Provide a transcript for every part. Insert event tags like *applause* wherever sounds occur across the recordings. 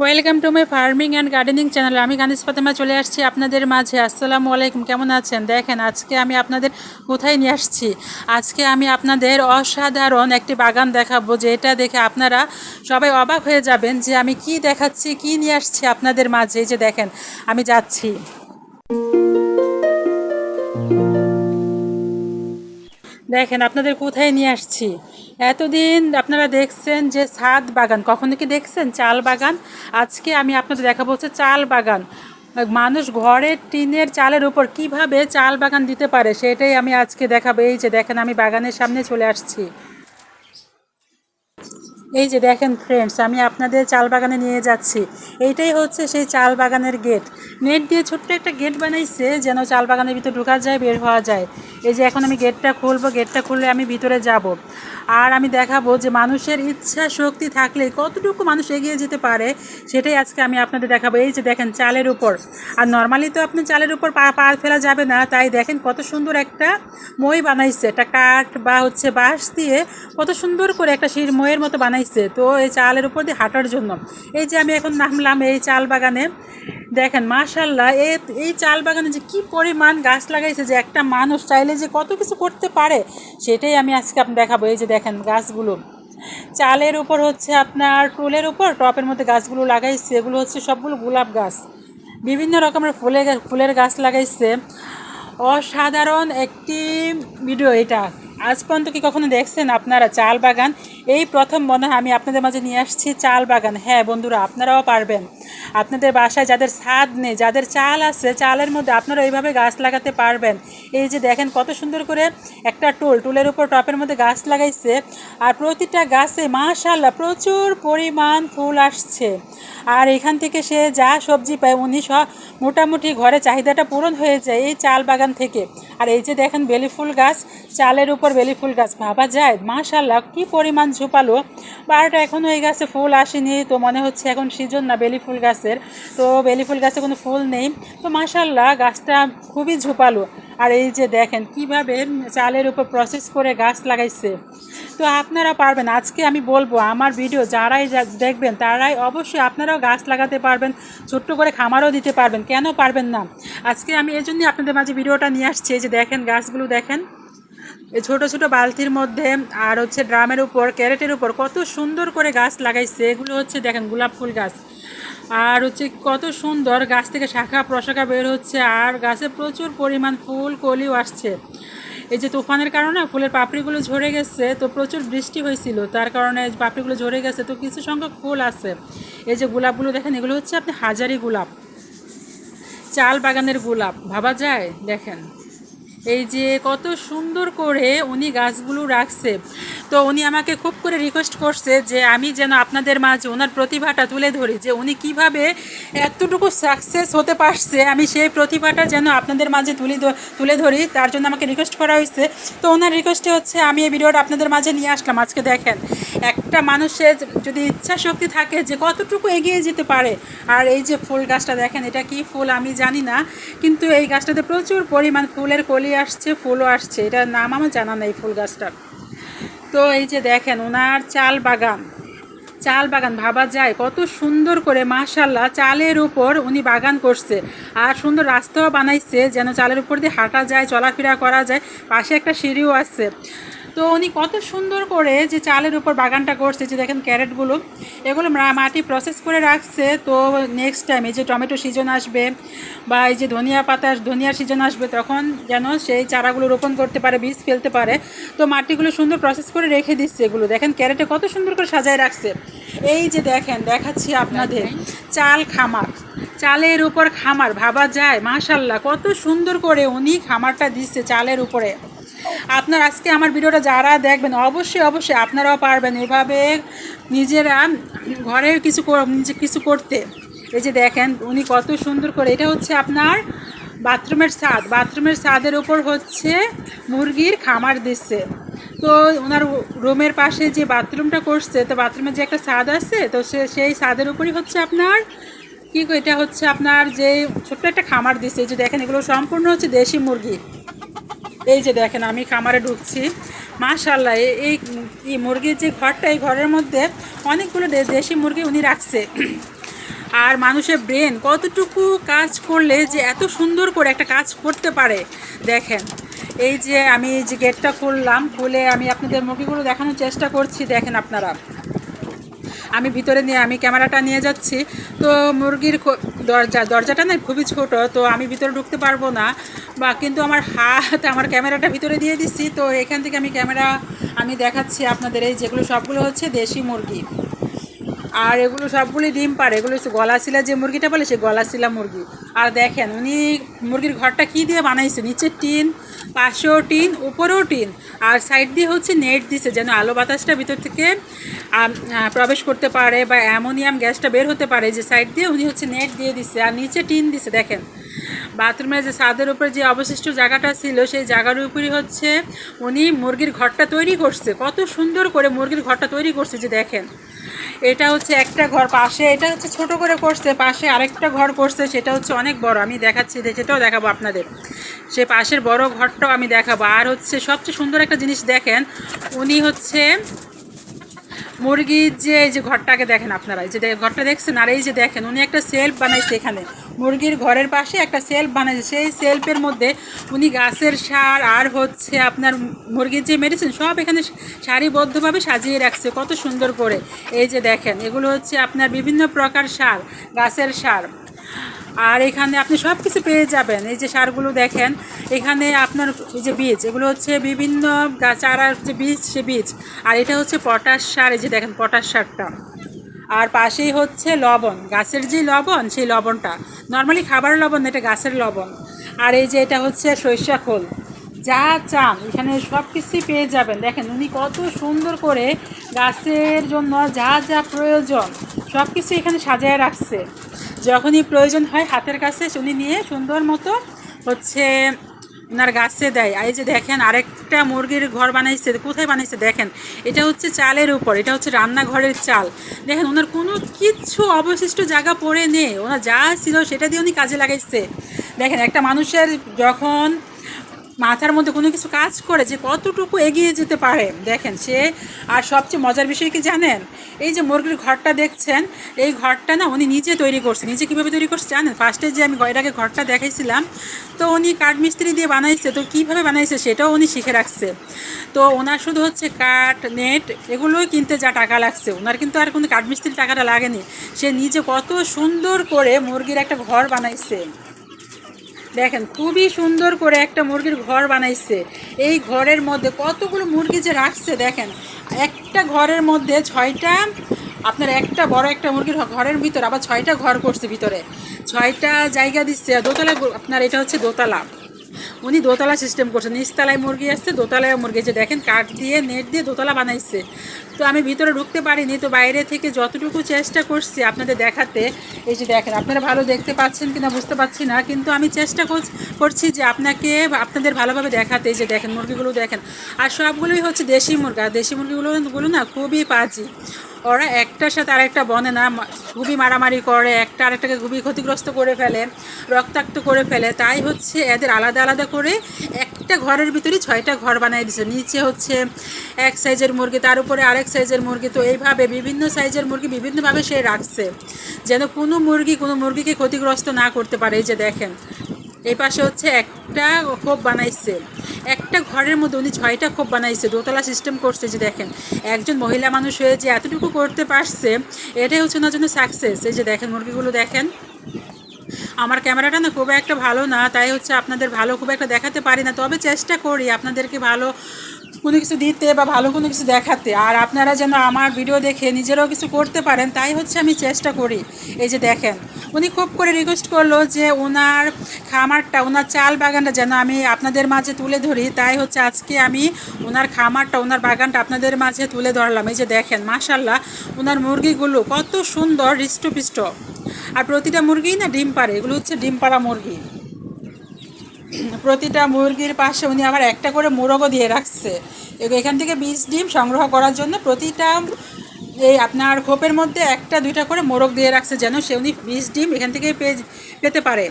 Welcome to my farming and gardening channel. আমি গানিস ফাতেমা চলে আসছি আপনাদের মাঝে। আসসালামু আলাইকুম, কেমন আছেন? দেখেন, আজকে আমি আপনাদের কোথায় নিয়ে আসছি? আজকে আমি আপনাদের অসাধারণ একটি বাগান দেখাবো, যেটা দেখে আপনারা সবাই অবাক হয়ে যাবেন যে আমি কি দেখাচ্ছি, কি নিয়ে আসছি আপনাদের মাঝে। যে দেখেন, আমি যাচ্ছি। দেখেন, আপনাদের কোথায় নিয়ে আসছি? এতদিন আপনারা দেখছেন যে ছাদ বাগান। কখনো কি দেখছেন? চাল বাগান? আজকে আমি আপনাদের দেখাবো হচ্ছে চাল বাগান। মানুষ ঘরের টিনের চালের উপর কীভাবে চাল বাগান দিতে পারে, সেটাই আমি আজকে দেখাবো। এই যে দেখেন, আমি বাগানের সামনে চলে আসছি। এই যে দেখেন ফ্রেন্ডস আমি আপনাদের চাল বাগানে নিয়ে যাচ্ছি। এইটাই হচ্ছে সেই চাল বাগানের গেট নেট দিয়ে ছোট্ট একটা গেট বানাইছে, যেন চাল বাগানের ভিতরে ঢোকা যায়, বের হওয়া যায়। এই যে এখন আমি গেটটা খুলবো গেটটা খুললে আমি ভিতরে যাব। আর আমি দেখাবো যে মানুষের ইচ্ছা শক্তি থাকলে কতটুকু মানুষ এগিয়ে যেতে পারে, সেটাই আজকে আমি আপনাদের দেখাবো। এই যে দেখেন চালের উপর। আর নর্মালি তো আপনি চালের উপর পা পা ফেলা যাবে না, তাই দেখেন কত সুন্দর একটা মই বানাইছে, একটা কাঠ বা হচ্ছে বাঁশ দিয়ে কত সুন্দর করে একটা শির ময়ের মতো বানাইছে, তো এই চালের উপর দিয়ে হাঁটার জন্য। এই যে আমি এখন নামলাম এই চাল বাগানে। দেখেন মাশাল্লাহ এই এই চাল বাগানে যে কি পরিমাণ গাছ লাগাইছে, যে একটা মানুষ চাইলে যে কত কিছু করতে পারে, সেটাই আমি আজকে আপনি দেখাবো। এই যে দেখেন গাছগুলো। চালের উপর হচ্ছে আপনার টুলের উপর, টপের মধ্যে গাছগুলো লাগাইছে। এগুলো হচ্ছে সবগুলো গোলাপ গাছ। বিভিন্ন রকমের ফুলের ফুলের গাছ লাগাইছে। অসাধারণ একটি ভিডিও এটা। আজ পর্যন্ত কি কখনো দেখছেন আপনারা চাল বাগান? এই প্রথম মনে হয় আমি আপনাদের মাঝে নিয়ে আসছি চাল বাগান। হ্যাঁ বন্ধুরা, আপনারাও পারবেন। আপনাদের বাসায় যাদের ছাদ নেই, যাদের চাল আছে, চালের মধ্যে আপনারা এইভাবে গাছ লাগাতে পারবেন। এই যে দেখেন কত সুন্দর করে একটা টুল, টুলের উপর টপের মধ্যে গাছ লাগাইছে আর প্রতিটা গাছে মাশাল্লাহ প্রচুর পরিমাণ ফুল আসছে। আর এখান থেকে সে যা সবজি পায় উনি সব মোটামুটি ঘরে চাহিদাটা পূরণ হয়ে যায় এই চাল বাগান থেকে। আর এই যে দেখেন বেলি ফুল গাছ, চালের উপর বেলি ফুল গাছ। ভাবা যায় মাশাল্লাহ কি পরিমাণ ঝুপালো। বারোটা এখন হয়ে গেছে, ফুল আসেনি, তো মনে হচ্ছে এখন সিজন না বেলি ফুল গাছের। তো বেলি ফুল গাছে কোনো ফুল নেই। তো মাশাল্লাহ গাছটা খুবই ঝুপালো। আর এই যে দেখেন, কীভাবে চালের উপর প্রসেস করে গাছ লাগাইছে। তো আপনারা পারবেন, আজকে আমি বলব, আমার ভিডিও যারাই দেখবেন, তারাই অবশ্যই আপনারাও গাছ লাগাতে পারবেন, ছোট্ট করে খামারও দিতে পারবেন, কেন পারবেন না? আজকে আমি এই জন্যই আপনাদের মাঝে ভিডিওটা নিয়ে আসছি, এই যে দেখেন, গাছগুলো দেখেন। এই ছোট ছোট বালতির মধ্যে আর হচ্ছে ড্রামের উপর, ক্যারেটের উপর কত সুন্দর করে গাছ লাগাইছে। এগুলো হচ্ছে দেখেন গোলাপ ফুল গাছ। আর হচ্ছে কত সুন্দর গাছ থেকে শাখা, প্রশাখা বের হচ্ছে আর গাছে প্রচুর পরিমাণ ফুল, কলিও আসছে। এই যে তুফানের কারণে ফুলের পাপড়িগুলো ঝরে গেছে, তো প্রচুর বৃষ্টি হয়েছিল। তার কারণে পাপড়িগুলো ঝরে গেছে, তো কিছু সংখ্যক ফুল আছে। এই যে গোলাপগুলো দেখেন, এগুলো হচ্ছে আপনি হাজারি গোলাপ, চাল বাগানের গোলাপ। ভাবা যায়? দেখেন। এই যে কত সুন্দর করে উনি গাছগুলো রাখছে। তো উনি আমাকে খুব করে রিকোয়েস্ট করছে যে আমি যেন আপনাদের মাঝে ওনার প্রতিভাটা তুলে ধরি, যে উনি কীভাবে এতটুকু সাকসেস হতে পারছে, আমি সেই প্রতিভাটা যেন আপনাদের মাঝে তুলে তুলে ধরি, তার জন্য আমাকে রিকোয়েস্ট করা হয়েছে। তো ওনার রিকোয়েস্টে হচ্ছে, আমি এই ভিডিওটা আপনাদের মাঝে নিয়ে আসলাম আজকে দেখেন। একটা মানুষের যদি ইচ্ছা শক্তি থাকে যে কতটুকু এগিয়ে যেতে পারে, আর এই যে ফুল গাছটা দেখেন, এটা কি ফুল আমি জানি না, কিন্তু এই গাছটাতে প্রচুর পরিমাণ ফুলের কলি আসছে, ফুলও আসছে। এটার নাম আমার জানা নেই ফুল গাছটার। তো এই যে দেখেন ওনার চাল বাগান। চাল বাগান, ভাবা যায়, কত সুন্দর করে মাশাল্লাহ চালের উপর উনি বাগান করছে। আর সুন্দর রাস্তাও বানাইছে, যেন চালের উপর দিয়ে হাঁটা যায়, চলাফেরা করা যায়। পাশে একটা সিঁড়িও আছে। তো উনি কত সুন্দর করে যে চালের উপর বাগানটা করছে যে দেখেন ক্যারেটগুলো এগুলো মাটি প্রসেস করে রাখছে। তো নেক্সট টাইম এই যে টমেটো সিজন আসবে বা এই যে ধনিয়া পাতা ধনিয়ার সিজন আসবে তখন যেন সেই চারাগুলো রোপণ করতে পারে বীজ ফেলতে পারে। তো মাটিগুলো সুন্দর প্রসেস করে রেখে দিচ্ছে এগুলো। দেখেন ক্যারেটে কত সুন্দর করে সাজায় রাখছে। এই যে দেখেন দেখাচ্ছি আপনাদের চাল খামার। চালের উপর খামার ভাবা যায় মাশাল্লাহ কত সুন্দর করে উনি খামারটা দিচ্ছে চালের উপরে। আপনার আজকে আমার ভিডিওটা যারা দেখবেন, অবশ্যই অবশ্যই আপনারাও পারবেন এভাবে নিজেরা ঘরে কিছু কিছু করতে। এই যে দেখেন, উনি কত সুন্দর করে, এটা হচ্ছে আপনার বাথরুমের ছাদ। বাথরুমের ছাদের উপর হচ্ছে মুরগির খামার দিচ্ছে। তো ওনার রুমের পাশে যে বাথরুমটা করছে, তো বাথরুমের যে একটা ছাদ আছে, তো সে, সেই ছাদের উপরই হচ্ছে আপনার কি এটা হচ্ছে আপনার যে ছোট্ট একটা খামার দিচ্ছে। যে দেখেন, এগুলো সম্পূর্ণ হচ্ছে দেশি মুরগি। এই যে দেখেন, আমি খামারে ঢুকছি। মাশাল্লাহ এই এই মুরগির যে ঘরটা, এই ঘরের মধ্যে অনেকগুলো দেশি মুরগি উনি রাখছে। আর মানুষের ব্রেন কতটুকু কাজ করলে যে এত সুন্দর করে একটা কাজ করতে পারে। দেখেন, এই যে আমি যে গেটটা খুললাম, খুলে আমি আপনাদের মুরগিগুলো দেখানোর চেষ্টা করছি, দেখেন আপনারা। আমি ভিতরে নিয়ে আমি ক্যামেরাটা নিয়ে যাচ্ছি। তো মুরগির দরজা, দরজাটা না খুবই ছোট, তো আমি ভিতরে ঢুকতে পারব না। বা কিন্তু আমার হাত, আমার ক্যামেরাটা ভিতরে দিয়ে দিচ্ছি। তো এখান থেকে আমি ক্যামেরা আমি দেখাচ্ছি আপনাদের এই যেগুলো সবগুলো হচ্ছে দেশি মুরগি। আর এগুলো সবগুলি ডিম পারে এগুলো হচ্ছে গলাশিলা যে মুরগিটা বলে, সে গলাশিলা মুরগি। আর দেখেন, উনি মুরগির ঘরটা কি দিয়ে বানাইছে? নিচে টিন, পাশেও টিন, উপরেও টিন, আর সাইড দিয়ে হচ্ছে নেট দিছে যেন আলো বাতাসটা ভিতর থেকে প্রবেশ করতে পারে বা অ্যামোনিয়াম গ্যাসটা বের হতে পারে যে সাইড দিয়ে উনি হচ্ছে নেট দিয়ে দিছে আর নিচে টিন দিছে, দেখেন। বাথরুমের যে ছাদের উপরে যে অবশিষ্ট জায়গাটা ছিল, সেই জায়গার উপরই হচ্ছে উনি মুরগির ঘরটা তৈরি করছে। কত সুন্দর করে মুরগির ঘরটা তৈরি করছে যে দেখেন। এটা হচ্ছে একটা ঘর, পাশে, এটা হচ্ছে ছোট করে করছে, পাশে আরেকটা ঘর করছে, সেটা হচ্ছে অনেক বড়। আমি দেখাচ্ছি সেটাও দেখাবো আপনাদের। সে পাশের বড় ঘরটাও আমি দেখাবো। আর হচ্ছে সবচেয়ে সুন্দর একটা জিনিস দেখেন, উনি হচ্ছে মুরগির যে, এই যে ঘরটাকে দেখেন আপনারা, এই যে ঘরটা দেখছেন? আর এই যে দেখেন, উনি একটা সেলফ বানাইছে এখানে। মুরগির ঘরের পাশে একটা সেলফ বানাইছে। সেই সেলফের মধ্যে উনি গাছের সার আর হচ্ছে আপনার মুরগির যে মেডিসিন সব এখানে সারিবদ্ধভাবে সাজিয়ে রাখছে। কত সুন্দর করে। এই যে দেখেন, এগুলো হচ্ছে আপনার বিভিন্ন প্রকার সার, গাছের সার। আর এখানে আপনি সব কিছু পেয়ে যাবেন। এই যে সারগুলো দেখেন, এখানে আপনার এই যে বীজ, এগুলো হচ্ছে বিভিন্ন চারার যে বীজ, সে বীজ। আর এটা হচ্ছে পটাশ সার, এই যে দেখেন পটাশ সারটা। আর পাশেই হচ্ছে লবণ, গাছের যে লবণ, সেই লবণটা। নর্মালি খাবার লবণ এটা গাছের লবণ। আর এই যে এটা হচ্ছে সরিষা খোল। যা চান এখানে সব কিছুই পেয়ে যাবেন। দেখেন, উনি কত সুন্দর করে গাছের জন্য যা যা প্রয়োজন সব কিছু এখানে সাজায় রাখছে। যখনই প্রয়োজন হয় হাতের কাছে, উনি নিয়ে সুন্দর মতো হচ্ছে ওনার গাছে দেয়। এই যে দেখেন, আরেকটা মুরগির ঘর বানাইছে, কোথায় বানাইছে? দেখেন, এটা হচ্ছে চালের উপর, এটা হচ্ছে রান্নাঘরের চাল। দেখেন ওনার কোনো কিচ্ছু অবশিষ্ট জায়গা পড়ে নেই। ওনার যা ছিল সেটা দিয়ে উনি কাজে লাগাইছে। দেখেন, একটা মানুষের যখন মাথার মধ্যে কোনো কিছু কাজ করে যে কতটুকু এগিয়ে যেতে পারে। দেখেন সে, আর সবচেয়ে মজার বিষয় কি জানেন? এই যে মুরগির ঘরটা দেখছেন, এই ঘরটা না উনি নিজে তৈরি করছে। নিজে কীভাবে তৈরি করছে জানেন? ফার্স্টে যে আমি এটাকে ঘরটা দেখাইছিলাম, তো উনি কাঠমিস্ত্রি দিয়ে বানাইছে। তো কীভাবে বানাইছে সেটাও উনি শিখে রাখছে। তো ওনার শুধু হচ্ছে কাঠ, নেট, এগুলোই কিনতে যা টাকা লাগছে। ওনার কিন্তু আর কোনো কাঠমিস্ত্রির টাকাটা লাগেনি। সে নিজে কত সুন্দর করে মুরগির একটা ঘর বানাইছে। দেখেন, খুবই সুন্দর করে একটা মুরগির ঘর বানাইছে। এই ঘরের মধ্যে কতগুলো মুরগি যে রাখছে, দেখেন, একটা ঘরের মধ্যে ছয়টা, আপনার একটা বড় একটা মুরগির ঘরের ভিতর আবার ছয়টা ঘর করছে ভিতরে। ছয়টা জায়গা দিচ্ছে, দোতলা আপনার এটা হচ্ছে দোতলা। উনি দোতলা সিস্টেম করছে নিচতলায় মুরগি আসছে দোতলায় মুরগি। যে দেখেন, কাঠ দিয়ে, নেট দিয়ে দোতলা বানাইছে। তো আমি ভিতরে ঢুকতে পারিনি, তো বাইরে থেকে যতটুকু চেষ্টা করছি আপনাদের দেখাতে, এই যে দেখেন, আপনারা ভালো দেখতে পাচ্ছেন কিনা বুঝতে পারছি না, কিন্তু আমি চেষ্টা করছি যে আপনাকে আপনাদের ভালোভাবে দেখাতে, এই যে দেখেন, মুরগিগুলো দেখেন। আর সবগুলোই হচ্ছে দেশি মুরগা দেশি মুরগিগুলো গুলো না খুবই পাজি। ওরা একটার সাথে আরেকটা বনে না খুবই মারামারি করে, একটা আরেকটাকে খুবই ক্ষতিগ্রস্ত করে ফেলে, রক্তাক্ত করে ফেলে। তাই হচ্ছে এদের আলাদা আলাদা করে একটা ঘরের ভিতরে ছয়টা ঘর বানিয়ে দিচ্ছে নিচে হচ্ছে এক সাইজের মুরগি, তার উপরে আরেক সাইজের মুরগি। তো এইভাবে বিভিন্ন সাইজের মুরগি বিভিন্নভাবে সে রাখছে, যেন কোনো মুরগি কোনো মুরগিকে ক্ষতিগ্রস্ত না করতে পারে। এই যে দেখেন, এই পাশে হচ্ছে একটা খোপ বানাইছে। একটা ঘরের মধ্যে উনি ছয়টা খোপ বানাইছে, দোতলা সিস্টেম করছে। যে দেখেন, একজন মহিলা মানুষ হয়ে যে এতটুকু করতে পারছে, এটাই হচ্ছে ওনার জন্য সাকসেস এই যে দেখেন, মুরগিগুলো দেখেন। আমার ক্যামেরাটা না খুব একটা ভালো না, তাই হচ্ছে আপনাদের ভালো খুব একটা দেখাতে পারি না। তবে চেষ্টা করি আপনাদেরকে ভালো কোনো কিছু দিতে বা ভালো কোনো কিছু দেখাতে। আর আপনারা যেন আমার ভিডিও দেখে নিজেরাও কিছু করতে পারেন, তাই হচ্ছে আমি চেষ্টা করি। এই যে দেখেন, উনি খুব করে রিকোয়েস্ট করল যে ওনার খামারটা ওনার চাল বাগানটা যেন আমি আপনাদের মাঝে তুলে ধরি। তাই হচ্ছে আজকে আমি ওনার খামারটা ওনার বাগানটা আপনাদের মাঝে তুলে ধরলাম। এই যে দেখেন মাশাল্লাহ ওনার মুরগিগুলো কত সুন্দর, হৃষ্টপিষ্ট। আর প্রতিটা মুরগি না ডিম পারে এগুলো হচ্ছে ডিম পাড়া মুরগি। প্রতিটা মুরগির পাশে উনি আবার একটা করে মোরগও দিয়ে রাখছে। এখান থেকে বীজ ডিম সংগ্রহ করার জন্য প্রতিটা এই আপনার খোপের মধ্যে একটা, দুইটা করে মোরগ দিয়ে রাখছে যেন সে উনি বীজ ডিম এখান থেকে পেয়ে পেতে পারে।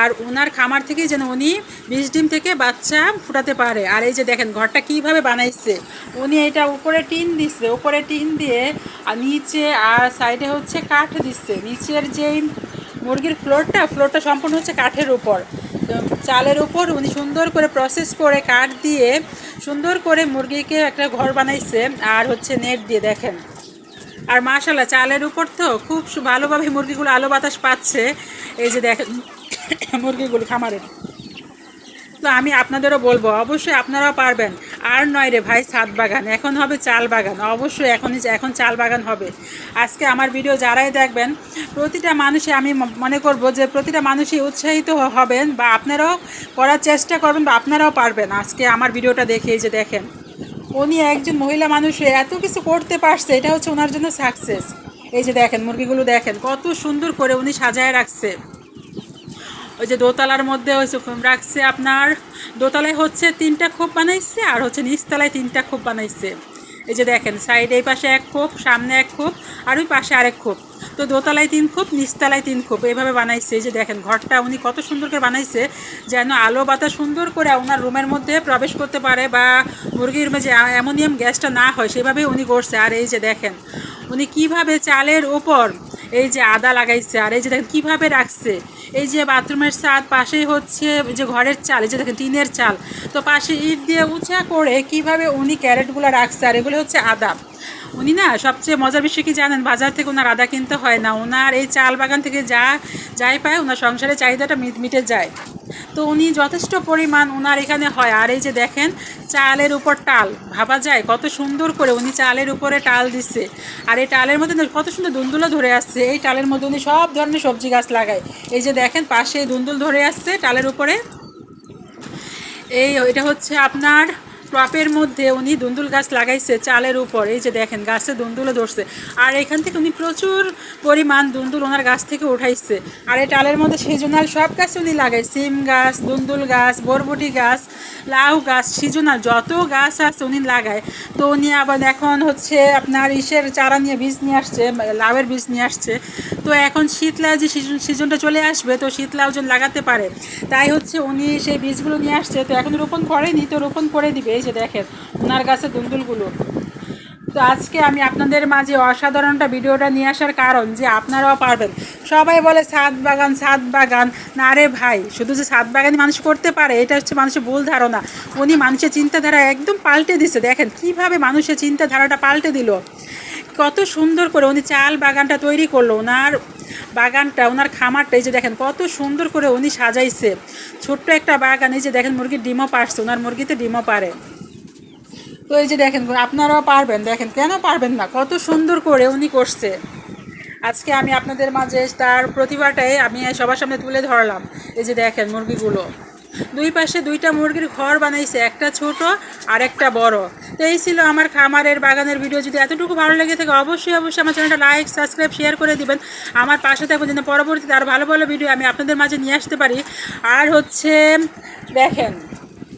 আর ওনার খামার থেকেই যেন উনি বিষ ডিম থেকে বাচ্চা ফুটাতে পারে। আর এই যে দেখেন, ঘরটা কীভাবে বানাইছে। উনি এটা উপরে টিন দিচ্ছে উপরে টিন দিয়ে আর নিচে আর সাইডে হচ্ছে কাঠ দিচ্ছে নিচের যেই মুরগির ফ্লোরটা ফ্লোরটা সম্পূর্ণ হচ্ছে কাঠের উপর। চালের উপর উনি সুন্দর করে প্রসেস করে কাঠ দিয়ে সুন্দর করে মুরগিকে একটা ঘর বানাইছে আর হচ্ছে নেট দিয়ে দেখেন। আর মাশাল্লাহ চালের উপর তো খুব ভালোভাবে মুরগিগুলো আলো বাতাস পাচ্ছে। এই যে দেখেন *coughs* মুরগিগুলো খামারের। তো আমি আপনাদেরও বলব, অবশ্যই আপনারাও পারবেন। আর নয় রে ভাই, ছাদ বাগান। এখন হবে চাল বাগান। অবশ্যই এখনই এখন চাল বাগান হবে। আজকে আমার ভিডিও যারাই দেখবেন, প্রতিটা মানুষই আমি মনে করব যে, প্রতিটা মানুষই উৎসাহিত হবেন বা আপনারাও করার চেষ্টা করবেন বা আপনারাও পারবেন। আজকে আমার ভিডিওটা দেখে যে দেখেন, উনি একজন মহিলা মানুষ এত কিছু করতে পারছে, এটা হচ্ছে ওনার জন্য সাকসেস। এই যে দেখেন, মুরগিগুলো দেখেন, কত সুন্দর করে উনি সাজায় রাখছে। ওই যে দোতলার মধ্যে ওই রাখছে আপনার, দোতলায় হচ্ছে তিনটা খোপ বানাইছে আর হচ্ছে নিচতলায় তিনটা খোপ বানাইছে। এই যে দেখেন সাইডে এই পাশে এক খোপ, সামনে এক খোপ আর ওই পাশে আরেক খোপ। তো দোতলায় তিন খোপ, নিচতলায় তিন খোপ এইভাবে বানাইছে। এই যে দেখেন, ঘরটা উনি কত সুন্দর করে বানাইছে, যেন আলো বাতাস সুন্দর করে ওনার রুমের মধ্যে প্রবেশ করতে পারে বা মুরগির রুমে যে অ্যামোনিয়াম গ্যাসটা না হয় সেভাবে উনি করছে আর এই যে দেখেন, উনি কীভাবে চালের ওপর এই যে আদা লাগাইছে, আর এই যে দেখেন কীভাবে রাখছে। এই যে বাথরুমের ছাদ পাশেই হচ্ছে যে ঘরের চাল, এই যে দেখেন টিনের চাল। তো পাশে ইট দিয়ে উঁচা করে কীভাবে উনি ক্যারেটগুলো রাখছে, আর এগুলো হচ্ছে আদা। উনি না সবচেয়ে মজার বিষয় কি জানেন? বাজার থেকে ওনার আদা কিনতে হয় না। ওনার এই চাল বাগান থেকে যা, যাই পায়, ওনার সংসারের চাহিদাটা মিট- যায়। তো উনি যথেষ্ট পরিমাণ ওনার এখানে হয়। আর এই যে দেখেন, চালের উপর টাল। ভাবা যায় কত সুন্দর করে উনি চালের উপরে টাল দিচ্ছে আর এই টালের মধ্যে কত সুন্দর দুন্দুলো ধরে আসছে। এই টালের মধ্যে উনি সব ধরনের সবজি গাছ লাগায়। এই যে দেখেন, পাশে দুন্দুল ধরে আসছে টালের উপরে। এই, এটা হচ্ছে আপনার টপের মধ্যে উনি দুন্দুল গাছ লাগাইছে চালের উপর। এই যে দেখেন, গাছে দুন্দুলে ধরছে। আর এখান থেকে উনি প্রচুর পরিমাণ দুন্দুল ওনার গাছ থেকে উঠাইছে। আর এই টালের মধ্যে সিজনাল সব গাছ উনি লাগায়। সিম গাছ, দুন্দুল গাছ, বরবটি গাছ, লাউ গাছ, সিজনাল যত গাছ আছে উনি লাগায়। তো উনি আবার এখন হচ্ছে আপনার ইসের চারা নিয়ে বীজ নিয়ে আসছে, লাউয়ের বীজ নিয়ে আসছে। তো এখন শীতলাও যে সিজন, সিজনটা চলে আসবে, তো শীতলাও লাগাতে পারে। তাই হচ্ছে উনি সেই বীজগুলো নিয়ে আসছে। তো এখন রোপণ করেনি, তো রোপণ করে দিবে। এই যে দেখেন, ওনার গাছে দুন্দুলগুলো। তো আজকে আমি আপনাদের মাঝে অসাধারণটা ভিডিওটা নিয়ে আসার কারণ যে আপনারাও পারবেন। সবাই বলে ছাদ বাগান ছাদ বাগান। না রে ভাই, শুধু যে ছাদ বাগানই মানুষ করতে পারে, এটা হচ্ছে মানুষের ভুল ধারণা। উনি মানুষের চিন্তাধারা একদম পাল্টে দিছে। দেখেন কীভাবে মানুষের চিন্তাধারাটা পাল্টে দিল। কত সুন্দর করে উনি চাল বাগানটা তৈরি করল। ওনার বাগানটা, ওনার খামারটা, এই যে দেখেন, কত সুন্দর করে উনি সাজাইছে। ছোট্ট একটা বাগান, এই যে দেখেন, মুরগির ডিমও পারছে ওনার মুরগিতে ডিমও পারে তো এই যে দেখেন আপনারাও পারবেন, দেখেন কেন পারবেন না? কত সুন্দর করে উনি করছে। আজকে আমি আপনাদের মাঝে তার প্রতিভাটাই আমি সবার সামনে তুলে ধরলাম। এই যে দেখেন মুরগিগুলো। দুই পাশে দুইটা মুরগির ঘর বানাইছে, একটা ছোট আর একটা বড়। তো এই ছিল আমার খামারের বাগানের ভিডিও। যদি এতটুকু ভালো লেগে থাকে, অবশ্যই অবশ্যই আমার চ্যানেলটা লাইক, সাবস্ক্রাইব, শেয়ার করে দিবেন। আমার পাশে থাকবেন যেন পরবর্তীতে আরও ভালো ভালো ভিডিও আমি আপনাদের মাঝে নিয়ে আসতে পারি। আর হচ্ছে, দেখেন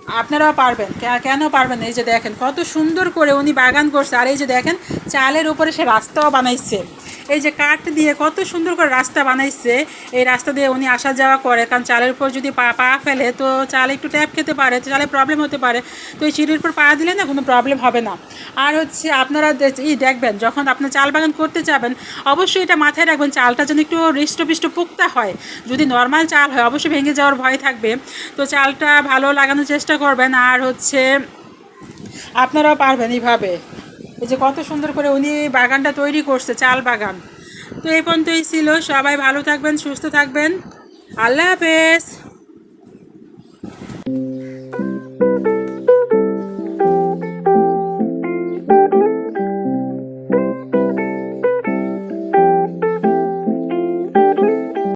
আপনারাও পারবেন। কেন পারবেন এই যে দেখেন, কত সুন্দর করে উনি বাগান করছে। আর এই যে দেখেন, চালের উপরে সে রাস্তাও বানাইছে। এই যে কাঠ দিয়ে কত সুন্দর করে রাস্তা বানাইছে। এই রাস্তা দিয়ে উনি আসা যাওয়া করে। কারণ চালের উপর যদি পা পা ফেলে, তো চাল একটু ট্যাপ খেতে পারে, তো চালে প্রবলেম হতে পারে। তো এই সিঁড়ির উপর পা দিলে না কোনো প্রবলেম হবে না। আর হচ্ছে আপনারা ই দেখবেন, যখন আপনার চাল বাগান করতে যাবেন, অবশ্যই এটা মাথায় রাখবেন, চালটা যেন একটু হৃষ্টপিষ্ট পুক্তা হয়। যদি নর্মাল চাল হয়, অবশ্যই ভেঙে যাওয়ার ভয় থাকবে। তো চালটা ভালো লাগানোর চেষ্টা করবেন আর হচ্ছে আপনারাও পারবেন এইভাবে। এই যে কত সুন্দর করে উনি বাগানটা তৈরি করছে, চাল বাগান। তো এই পর্যন্তই ছিল। সবাই ভালো থাকবেন, সুস্থ থাকবেন। আল্লাহ হাফেজ।